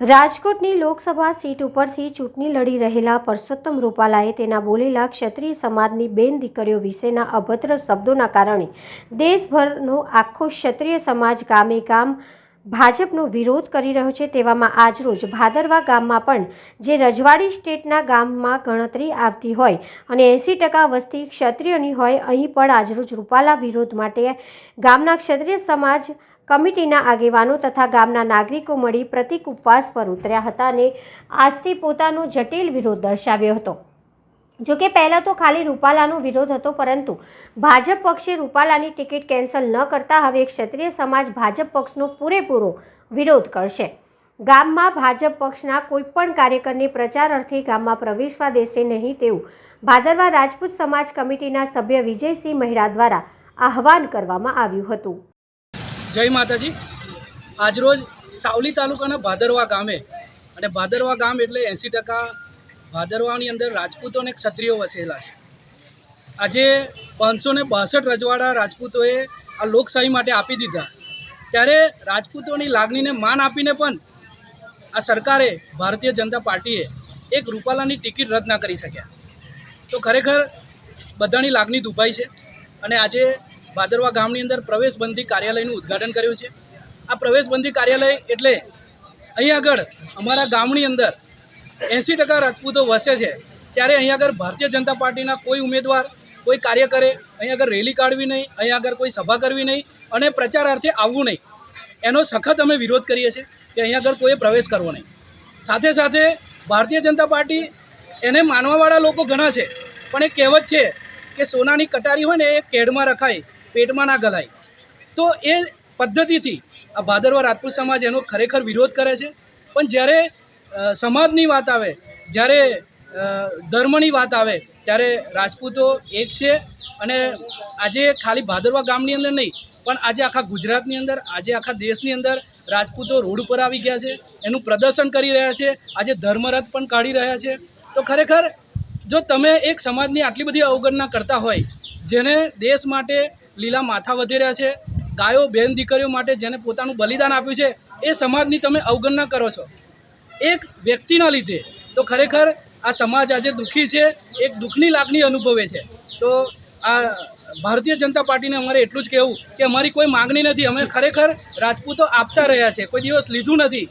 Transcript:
રાજકોટની લોકસભા સીટ ઉપરથી ચૂંટણી લડી રહેલા પરસોત્તમ રૂપાલાએ તેના બોલેલા ક્ષત્રિય સમાજની બેન દીકરીઓ વિશેના અભદ્ર શબ્દોના કારણે દેશભરનો આખો ક્ષત્રિય સમાજ ગામે ગામ ભાજપનો વિરોધ કરી રહ્યો છે. તેવામાં આજરોજ ભાદરવા ગામમાં પણ જે રજવાડી સ્ટેટના ગામમાં ગણતરી આવતી હોય અને એંસી ટકા વસ્તી ક્ષત્રિયની હોય, અહીં પણ આજરોજ રૂપાલા વિરોધ માટે ગામના ક્ષત્રિય સમાજ કમિટીના આગેવાનો તથા ગામના નાગરિકો મળી પ્રતિક ઉપવાસ પર ઉતર્યા હતા અને આજથી પોતાનો જટિલ વિરોધ દર્શાવ્યો હતો. જોકે પહેલાં તો ખાલી રૂપાલાનો વિરોધ હતો, પરંતુ ભાજપ પક્ષે રૂપાલાની ટિકિટ કેન્સલ ન કરતા હવે ક્ષત્રિય સમાજ ભાજપ પક્ષનો પૂરેપૂરો વિરોધ કરશે. ગામમાં ભાજપ પક્ષના કોઈપણ કાર્યકરને પ્રચાર અર્થે ગામમાં પ્રવેશવા દેશે નહીં તેવું ભાદરવા રાજપૂત સમાજ કમિટીના સભ્ય વિજયસિંહ મહેડા દ્વારા આહવાન કરવામાં આવ્યું હતું. જય માતાજી. આજરોજ સાવલી તાલુકાના ભાદરવા ગામે, અને ભાદરવા ગામ એટલે એંસી ટકા ભાદરવાની અંદર રાજપૂતો અને ક્ષત્રિયો વસેલા છે. આજે પાંચસો ને બાસઠ રજવાડા રાજપૂતોએ આ લોકશાહી માટે આપી દીધા. ત્યારે રાજપૂતોની લાગણીને માન આપીને પણ આ સરકારે ભારતીય જનતા પાર્ટીએ એક રૂપાલાની ટિકિટ રદ ના કરી શક્યા. તો ખરેખર બધાની લાગણી દુભાઈ છે, અને આજે ભાદરવા ગામની અંદર પ્રવેશબંધી કાર્યાલયનું ઉદ્ઘાટન કર્યું છે. આ પ્રવેશબંધી કાર્યાલય એટલે અહીં આગળ અમારા ગામની અંદર એંસી ટકા રાજપૂતો વસે છે. ત્યારે અહીં આગળ ભારતીય જનતા પાર્ટીના કોઈ ઉમેદવાર, કોઈ કાર્ય કરે અહીં આગળ રેલી કાઢવી નહીં, અહીં આગળ કોઈ સભા કરવી નહીં અને પ્રચારાર્થે આવવું નહીં. એનો સખત અમે વિરોધ કરીએ છીએ કે અહીં આગળ કોઈએ પ્રવેશ કરવો નહીં. સાથે સાથે ભારતીય જનતા પાર્ટી એને માનવાવાળા લોકો ઘણા છે, પણ એ કહેવત છે કે સોનાની કટારી હોય ને એ કેડમાં રખાય. પેટમાં ના ગલાય. તો એ પદ્ધતિથી આ ભાદરવા રાજપૂત સમાજ એનો ખરેખર વિરોધ કરે છે. પણ જ્યારે સમાજની વાત આવે, જ્યારે ધર્મની વાત આવે, ત્યારે રાજપૂતો એક છે અને આજે ખાલી ભાદરવા ગામની અંદર નહીં, પણ આજે આખા ગુજરાતની અંદર, આજે આખા દેશની અંદર રાજપૂતો રોડ ઉપર આવી ગયા છે. એનું પ્રદર્શન કરી રહ્યા છે. આજે ધર્મરથ પણ કાઢી રહ્યા છે. તો ખરેખર, જો તમે એક સમાજની આટલી બધી અવગણના કરતા હોય, જેને દેશ માટે લીલા માથા વધી રહ્યા છે. ગાયો, બેન, દીકરીઓ માટે જેને પોતાનું બલિદાન આપ્યું છે, એ સમાજની તમે અવગણના કરો છો. એક વ્યક્તિના લીધે તો ખરેખર આ સમાજ આજે દુઃખી છે, એક દુઃખની લાગણી અનુભવે છે. તો આ ભારતીય જનતા પાર્ટીને અમારે એટલું જ કહેવું કે અમારી કોઈ માગણી નથી. અમે ખરેખર રાજપૂતો આપતા રહ્યા છે. કોઈ દિવસ લીધું નથી.